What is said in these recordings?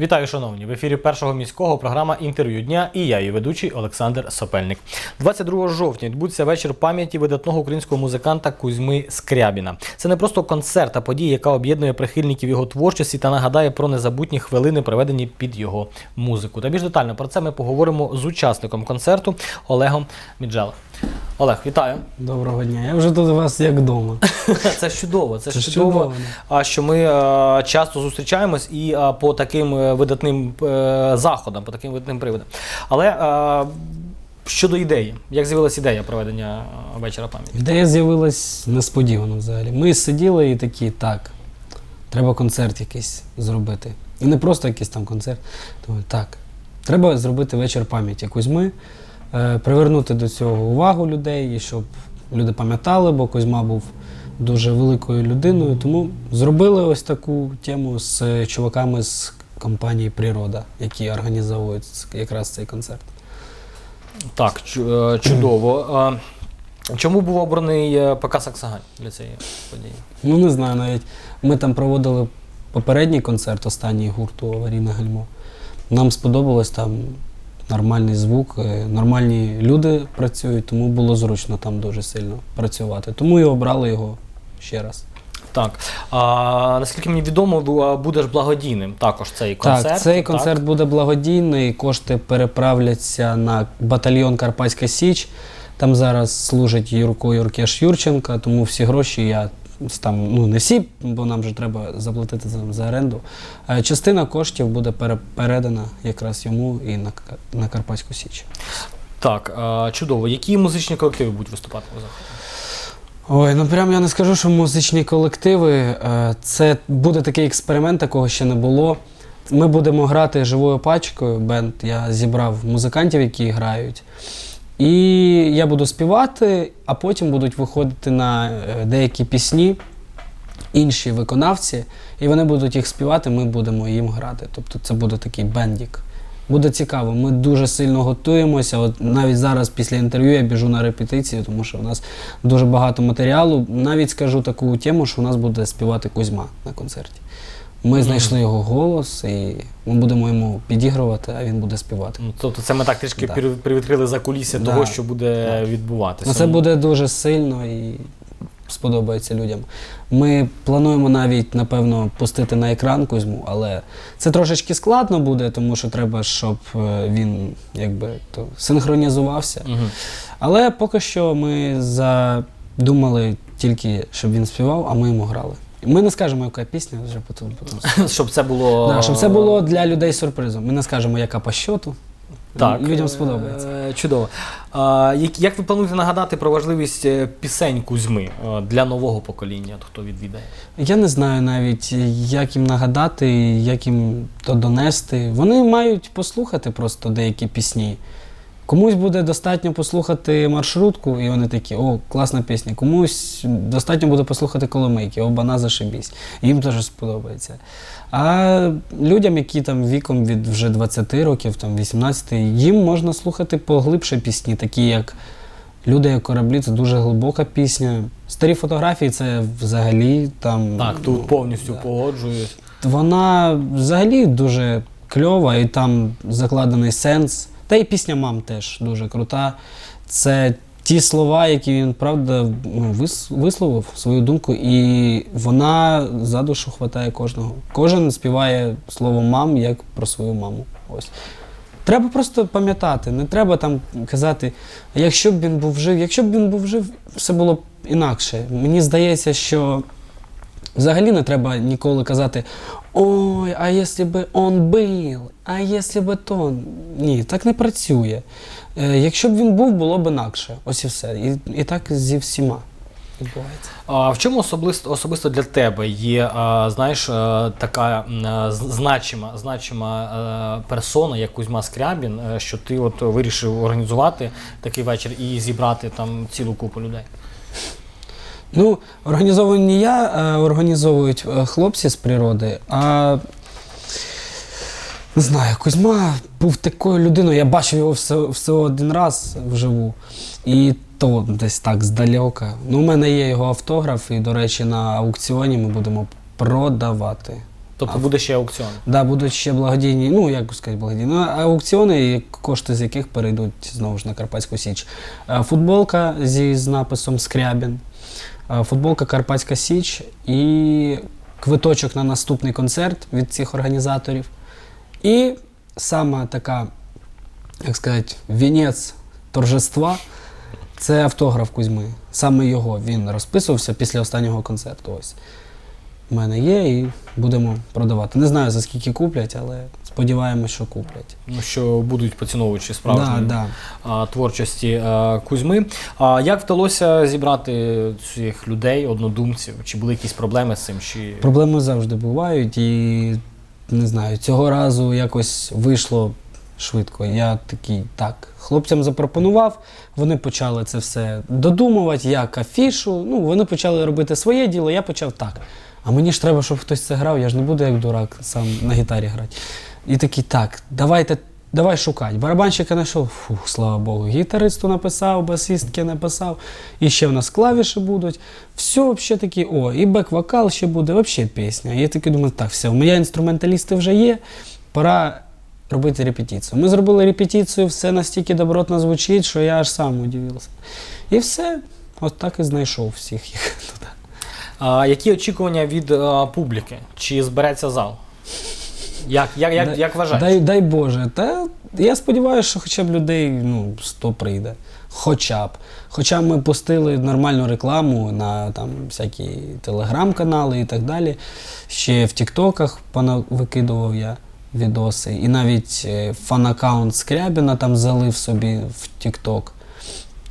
Вітаю, шановні! В ефірі першого міського програма інтерв'ю дня і я, її ведучий Олександр Сопельник. 22 жовтня відбудеться вечір пам'яті видатного українського музиканта Кузьми Скрябіна. Це не просто концерт, а подія, яка об'єднує прихильників його творчості та нагадає про незабутні хвилини, проведені під його музику. Та більш детально про це ми поговоримо з учасником концерту Олегом Міджалом. Олег, вітаю! Доброго дня. Я вже тут у вас як вдома. Це ж чудово. Це, Це ж чудово, чудово, а що ми часто зустрічаємось і по таким е, видатним е, заходам, по таким видатним приводам. Але щодо ідеї, як з'явилася ідея проведення вечора пам'яті? Ідея з'явилась несподівано взагалі. Ми сиділи і такі, так, треба концерт якийсь зробити. І не просто якийсь там концерт. Думаю, так, треба зробити вечір пам'яті Кузьми, привернути до цього увагу людей, і щоб люди пам'ятали, бо Кузьма був дуже великою людиною. Тому зробили ось таку тему з чуваками з компанії Природа, які організовують якраз цей концерт. Так, е, чудово. Е, Чому був обраний е, ПК Саксагань для цієї події? Ну, не знаю навіть. Ми там проводили попередній концерт, останній гурту Аварійне гальмо. Нам сподобалось там нормальний звук, е, нормальні люди працюють, тому було зручно там дуже сильно працювати. Тому і обрали його ще раз. Так. А, наскільки мені відомо, бу- а, буде ж благодійним також цей концерт. так, цей концерт буде благодійний, кошти переправляться на батальйон Карпатська Січ. Там зараз служить Юрко Юркеш Юрченка, тому всі гроші я там, ну не всі, бо нам же треба заплатити за, за оренду. Е, Частина коштів буде передана якраз йому і на, на Карпатську Січ. Так, чудово. Які музичні колективи будуть виступати у заході? Ой, ну прям я не скажу, що музичні колективи. е, Це буде такий експеримент, такого ще не було. Ми будемо грати живою пачкою. Бенд я зібрав музикантів, які грають. І я буду співати, а потім будуть виходити на е, деякі пісні інші виконавці, і вони будуть їх співати, ми будемо їм грати. Тобто це буде такий бендік. Буде цікаво. Ми дуже сильно готуємося. От навіть зараз після інтерв'ю я біжу на репетицію, тому що у нас дуже багато матеріалу. Навіть скажу таку тему, що у нас буде співати Кузьма на концерті. Ми знайшли його голос, і ми будемо йому підігрувати, а він буде співати. Ну, Тобто це ми так трішки Да. пір- привідкрили за кулісся Да. того, що буде відбуватися. Ну, це буде дуже сильно і сподобається людям. Ми плануємо навіть, напевно, пустити на екран Кузьму, але це трошечки складно буде, тому що треба, щоб е, він якби то синхронізувався. Мгм. Але поки що ми задумали тільки, щоб він співав, а ми йому грали. Ми не скажемо, яка пісня, вже потім. потім. Щоб це було. Да, щоб це було для людей сюрпризом. Ми не скажемо, яка по щоту. Так, Людям е, сподобається. Чудово. А, як, як ви плануєте нагадати про важливість е, пісень Кузьми е, для нового покоління, от хто відвідає? Я не знаю навіть, як їм нагадати, як їм то донести. Вони мають послухати просто деякі пісні. Комусь буде достатньо послухати маршрутку, і вони такі, о, класна пісня. Комусь достатньо буде послухати коломийки, обана зашибісь. Їм теж сподобається. А людям, які там віком від вже 20 років, там 18, їм можна слухати поглибше пісні, такі як Люди як кораблі це дуже глибока пісня. Старі фотографії це взагалі там. Так, ну, тут повністю да. погоджуюсь. Вона взагалі дуже кльова, і там закладений сенс. Та й пісня мам теж дуже крута. Це ті слова, які він правда ну, висловив свою думку, і вона за душу хватає кожного. Кожен співає слово мам як про свою маму. Ось. Треба просто пам'ятати, не треба там казати, «А якщо б він був жив, якщо б він був жив, все було б інакше. Мені здається, що взагалі не треба ніколи казати Ой, а якщо б он був, а якщо б то. Ні, так не працює. Е, якщо б він був, було б інакше. Ось і все. І, і так зі всіма відбувається. А в чому особисто, особисто для тебе є, а, знаєш, е, така е, значима, значима е, персона, як Кузьма Скрябін, е, що ти от вирішив організувати такий вечір і зібрати там цілу купу людей? Ну, організовую не я, а організовують е, хлопці з природи. А не знаю, Кузьма був такою людиною, я бачив його все, все один раз вживу. І то десь так здалека. Ну, у мене є його автограф, і, до речі, на аукціоні ми будемо продавати. Тобто буде ще аукціон. Да, будуть ще благодійні, ну як сказати, благодійні, ну, аукціони, кошти з яких перейдуть знову ж на Карпатську Січ. Е, Футболка зі з написом Скрябін, е, футболка Карпатська Січ і квиточок на наступний концерт від цих організаторів. І сама така, як сказати, вінець торжества це автограф Кузьми. Саме його він розписувався після останнього концерту. Ось. У мене є і будемо продавати. Не знаю за скільки куплять, але сподіваємось, що куплять. Ну, що будуть поціновувачі справжньої Да, да. творчості а, Кузьми. А як вдалося зібрати цих людей, однодумців? Чи були якісь проблеми з цим? Чи... Проблеми завжди бувають, і не знаю, цього разу якось вийшло швидко. Я такий, так, хлопцям запропонував, вони почали це все додумувати, як афішу. Ну, вони почали робити своє діло, я почав так. А мені ж треба, щоб хтось це грав, я ж не буду як дурак сам на гітарі грати. І такий, так, давайте. Давай шукати. Барабанщика знайшов, фух, слава Богу. Гітаристу написав, басистки написав. І ще в нас клавіші будуть. Все взагалі такі, о, і бек-вокал ще буде, взагалі пісня. Я такий думаю, так, все, у мене інструменталісти вже є, пора робити репетицію. Ми зробили репетицію, все настільки добротно звучить, що я аж сам удивився. І все, от так і знайшов всіх їх. А, які очікування від а, публіки? Чи збереться зал? Як, як, як, як вважаєш? Дай, дай Боже. Та я сподіваюся, що хоча б людей ну, 100 прийде. Хоча б. Хоча ми пустили нормальну рекламу на там, всякі телеграм-канали і так далі. Ще в Тіктоках викидував я відоси. І навіть е, фан-аккаунт Скрябіна там залив собі в Тікток.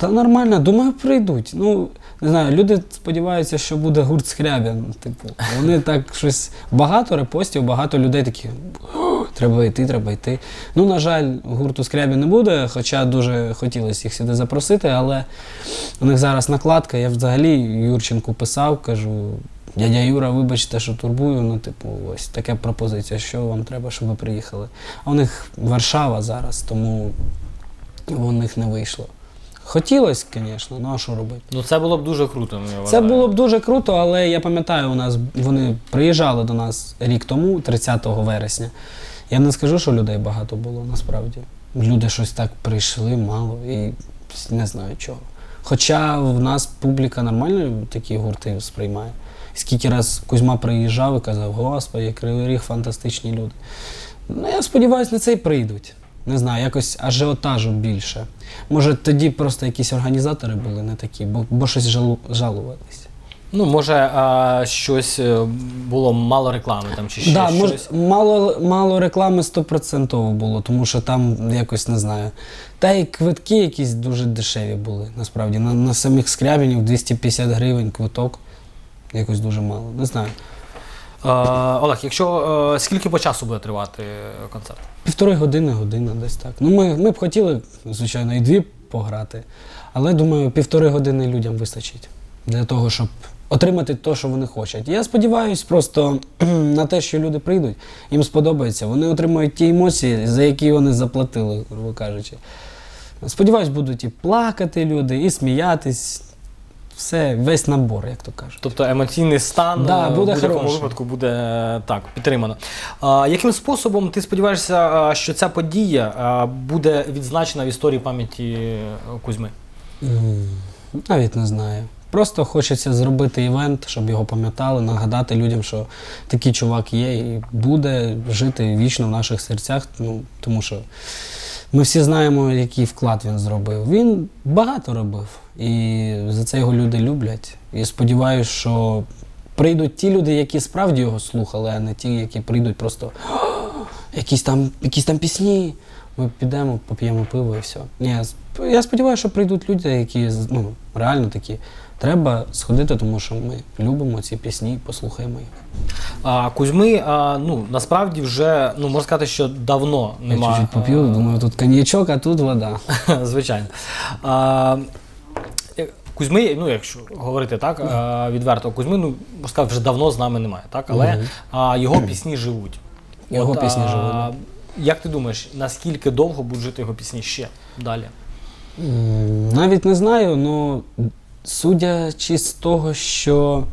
Та нормально, думаю, прийдуть. Ну, не знаю, люди сподіваються, що буде гурт Скрябін. Типу, вони так щось багато репостів, багато людей такі. Треба йти, треба йти. Ну, на жаль, гурту Скрябін не буде, хоча дуже хотілося їх сюди запросити, але у них зараз накладка. Я взагалі Юрченку писав, кажу. Дядя Юра, вибачте, що турбую. Ну, типу, ось така пропозиція, що вам треба, щоб ви приїхали. А у них Варшава зараз, тому у них не вийшло. Хотілося, звісно, ну а що робити? Ну це було б дуже круто. я Це вважаю. було б дуже круто, але я пам'ятаю, у нас вони приїжджали до нас рік тому, 30 вересня. Я не скажу, що людей багато було насправді. Люди щось так прийшли, мало, і не знаю чого. Хоча в нас публіка нормально такі гурти сприймає. Скільки раз Кузьма приїжджав і казав, господи, Кривий Ріг, фантастичні люди. Ну, я сподіваюся, на це й прийдуть. Не знаю, якось ажіотажу більше. Може, тоді просто якісь організатори були не такі, бо, бо щось жалу, жалувались. Ну, може, а, щось е, було мало реклами там чи ще да, щось. може, мало, мало реклами стопроцентово було, тому що там якось не знаю. Та й квитки якісь дуже дешеві були, насправді. На, на самих скрябінів 250 гривень квиток. Якось дуже мало. Не знаю. Е, Олег, якщо е, скільки по часу буде тривати концерт? Півтори години, година десь так. Ну, ми, ми б хотіли, звичайно, і дві пограти, але думаю, півтори години людям вистачить для того, щоб отримати те, що вони хочуть. Я сподіваюся просто на те, що люди прийдуть, їм сподобається, вони отримають ті емоції, за які вони заплатили, грубо кажучи. Сподіваюсь, будуть і плакати люди, і сміятись. Все, весь набор, як то кажуть. Тобто емоційний стан Да, е, буде в будь-якому хороший. випадку буде е, так підтримано. А, яким способом ти сподіваєшся, е, що ця подія буде відзначена в історії пам'яті е, Кузьми? М, Навіть не знаю. Просто хочеться зробити івент, щоб його пам'ятали, нагадати людям, що такий чувак є і буде жити вічно в наших серцях. Ну, тому що ми всі знаємо, який вклад він зробив. Він багато робив, і за це його люди люблять. І сподіваюся, що прийдуть ті люди, які справді його слухали, а не ті, які прийдуть просто якісь там, якісь там пісні. Ми підемо, поп'ємо пиво і все. Ні, я я сподіваюся, що прийдуть люди, які ну, реально такі. Треба сходити, тому що ми любимо ці пісні, послухаємо їх. А, Кузьми, а, ну насправді вже ну можна сказати, що давно Я немає. чуть-чуть попів, думаю, тут коньячок, а тут вода. Звичайно. А, е, Кузьми, ну якщо говорити так, відверто, Кузьми, ну можна вже давно з нами немає, так? Але а, його пісні живуть. Його пісні а, живуть. Як ти думаєш, наскільки довго будуть жити його пісні ще далі? Навіть не знаю, але судячи з того, що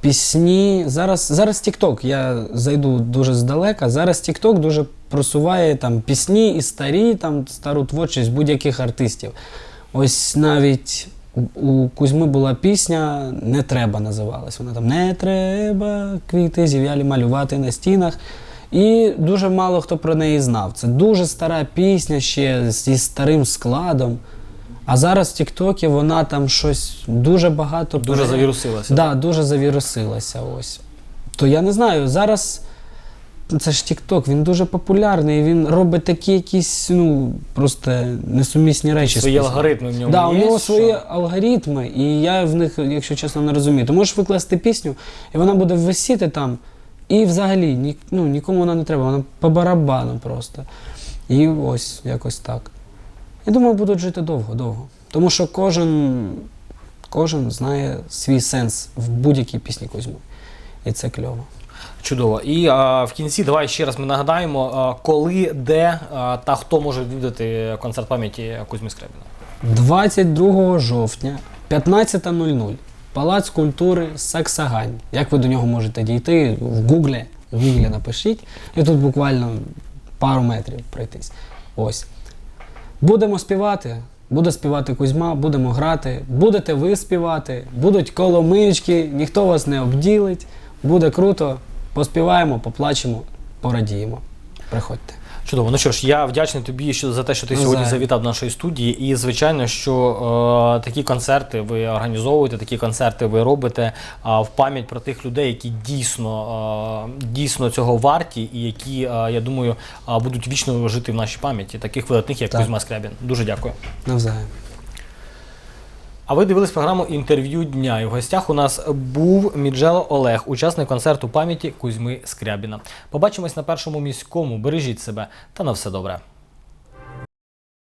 пісні. Зараз, зараз TikTok, я зайду дуже здалека. Зараз TikTok дуже просуває там пісні і старі, там стару творчість будь-яких артистів. Ось навіть у- Кузьми була пісня Не треба називалась. Вона там Не треба квіти зів'ялі малювати на стінах. І дуже мало хто про неї знав. Це дуже стара пісня ще зі старим складом. А зараз в Тіктокі вона там щось дуже багато. Дуже пере- завірусилася. Да, дуже завірусилася. Ось. То я не знаю, зараз це ж Тікток, він дуже популярний, він робить такі якісь, ну, просто несумісні речі. Свої алгоритми в ньому Да, у є, нього що- свої алгоритми, і я в них, якщо чесно, не розумію. Ти можеш викласти пісню, і вона буде висіти там, і взагалі ні, ну, нікому вона не треба, вона по барабану просто. І ось якось так. Я думаю, будуть жити довго-довго. Тому що кожен, кожен знає свій сенс в будь-якій пісні Кузьми. І це кльово. Чудово. І а, в кінці давай ще раз ми нагадаємо, а, коли, де а, та хто може відвідати концерт пам'яті Кузьми Скрябіна. 22 жовтня, 15.00. Палац культури Саксагань. Як ви до нього можете дійти? В Гуглі. В Гуглі напишіть. І тут буквально пару метрів пройтись. Ось. Будемо співати. Буде співати Кузьма, будемо грати. Будете ви співати, будуть коломички, ніхто вас не обділить. Буде круто. Поспіваємо, поплачемо, порадіємо. Приходьте. Чудово. Ну що ж, я вдячний тобі за те, що ти сьогодні завітав до нашої студії. І звичайно, що е, такі концерти ви організовуєте, такі концерти ви робите а, в пам'ять про тих людей, які дійсно, е, дійсно цього варті, і які, е, я думаю, а, будуть вічно жити в нашій пам'яті, таких видатних, як Так. Кузьма Скрябін. Дуже дякую. Навзаєм. А ви дивились програму інтерв'ю дня. І в гостях у нас був Міджело Олег, учасник концерту пам'яті Кузьми Скрябіна. Побачимось на першому міському. Бережіть себе та на все добре.